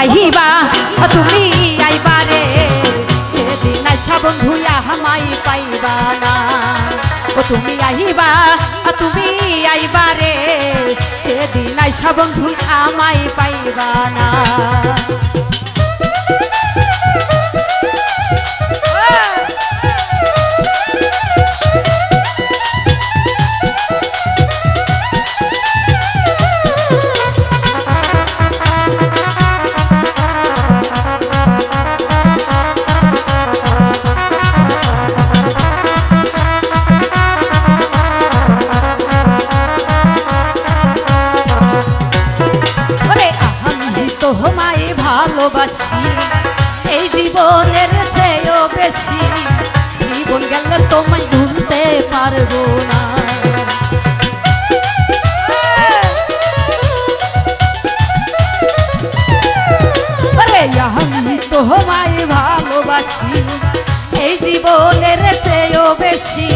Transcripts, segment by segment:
আহিবা তুমি আইবারে সেদিন আশা বন্ধু আমাই পাইবা না। ও তুমি আহিবা তুমি আইবারে সেদিন আশা বন্ধু আমাই পাইবা না। জীবন তোমায় ভুলতে পারব না। আমি তোমায় ভালোবাসি এই জীবনের চেয়েও বেশি।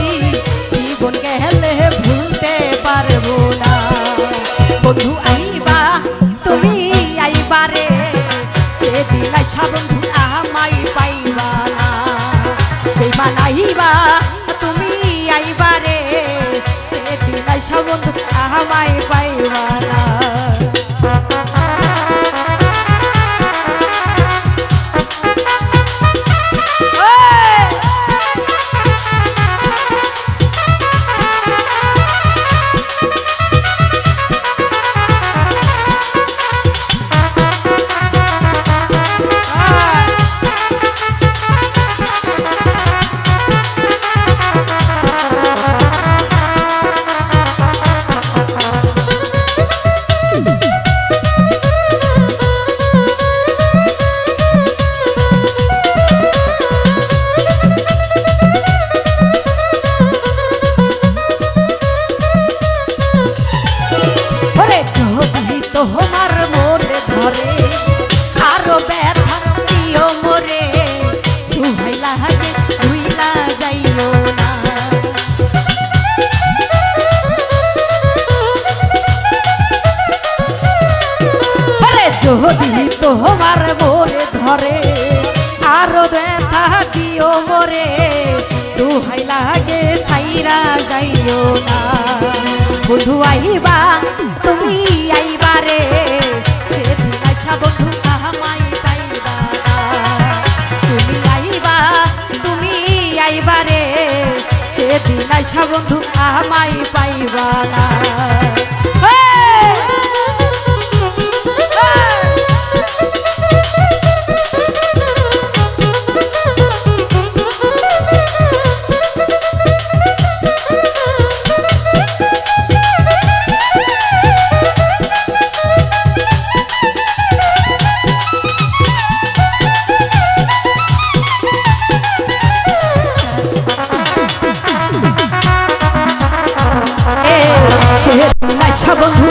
আমাই পাইবা না দিও মোরে? দুহাই লাগে সাইরা যাইও না। বন্ধু আইবা, তুমি আইবারে সেদিন আশা বন্ধু আমাই পাইবা। তুমি আইবা, তুমি আইবারে সেদিন আশা বন্ধু আমাই পাইবা না। আশা বন্ধু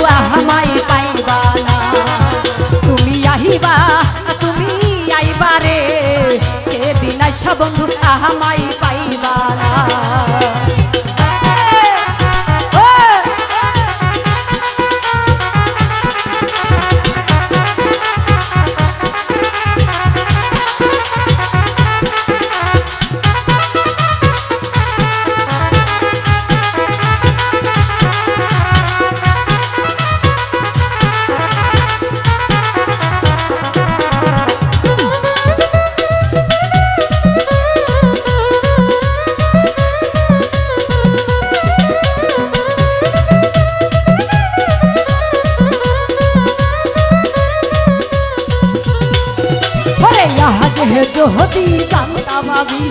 আগে যদি জানতাম আমি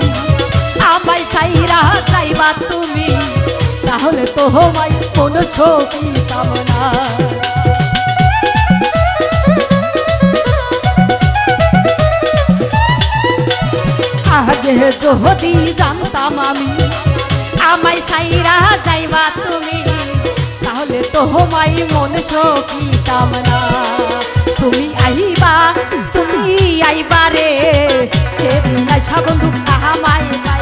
আমায় চাইরা চাইবা তুমি তাহলে তো হমাই কোন সখী কামনা আগে যদি জানতাম আমি আমায় চাইরা যাইবা তুমি তাহলে তো হমাই মন সখী কামনা তুমি আইবা তুমি আইবারে সেদিন আশা বন্ধু আহা পাইবা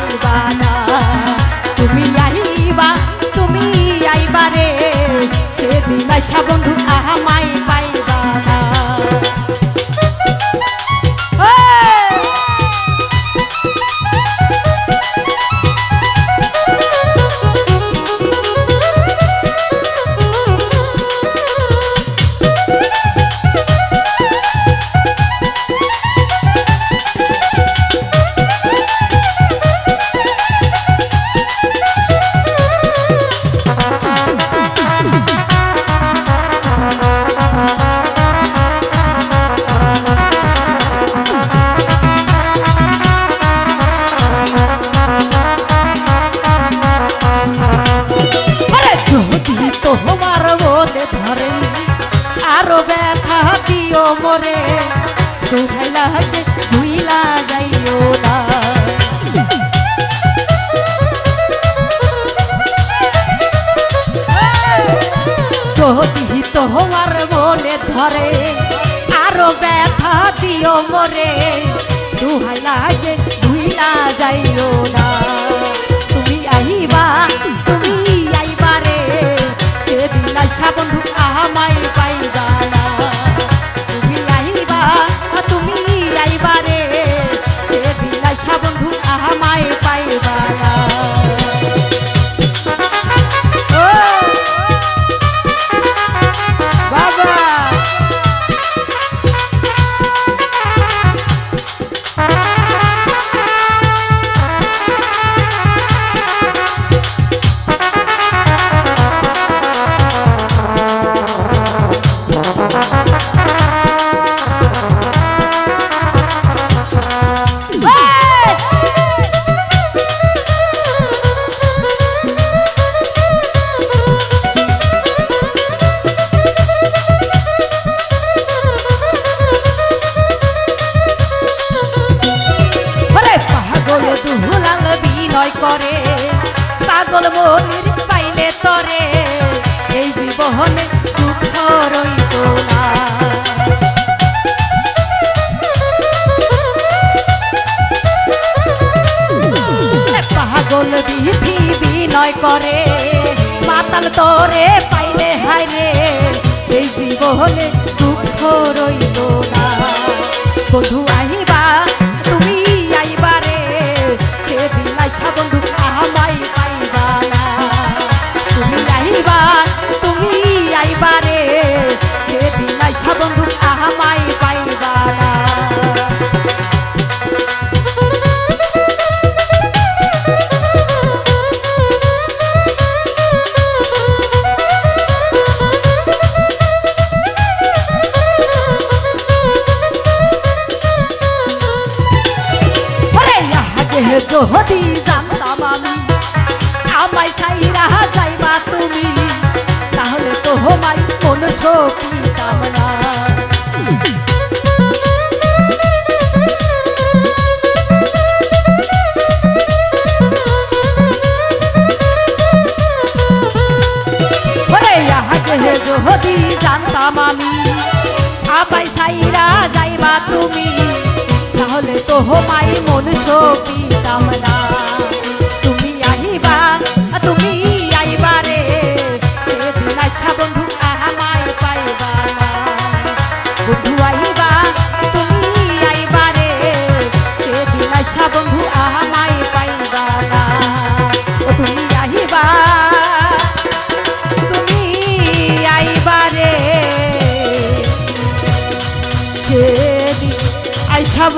ধরে আরও ব্যথা দিও মরে। দুখাইলা হাতে ধুইলা যাইও না। যদি তোমার মনে ধরে, আরও ব্যথা দিও মরে। দুহাই যে ধুইলা যাইও না। তুমি আহিবা তুমি আইবারে সেদিন আসা বন্ধু পাই পাই পাগল মনির পাইলে তরে, এই জীবনে দুঃখ রইত না। পাগল বিধি বিনয় করে পাতাল তরে পাইলে হায় এই জীবনে তো হতি হলে তো মাই মন সকিতাম না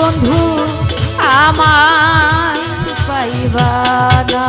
বন্ধু আমার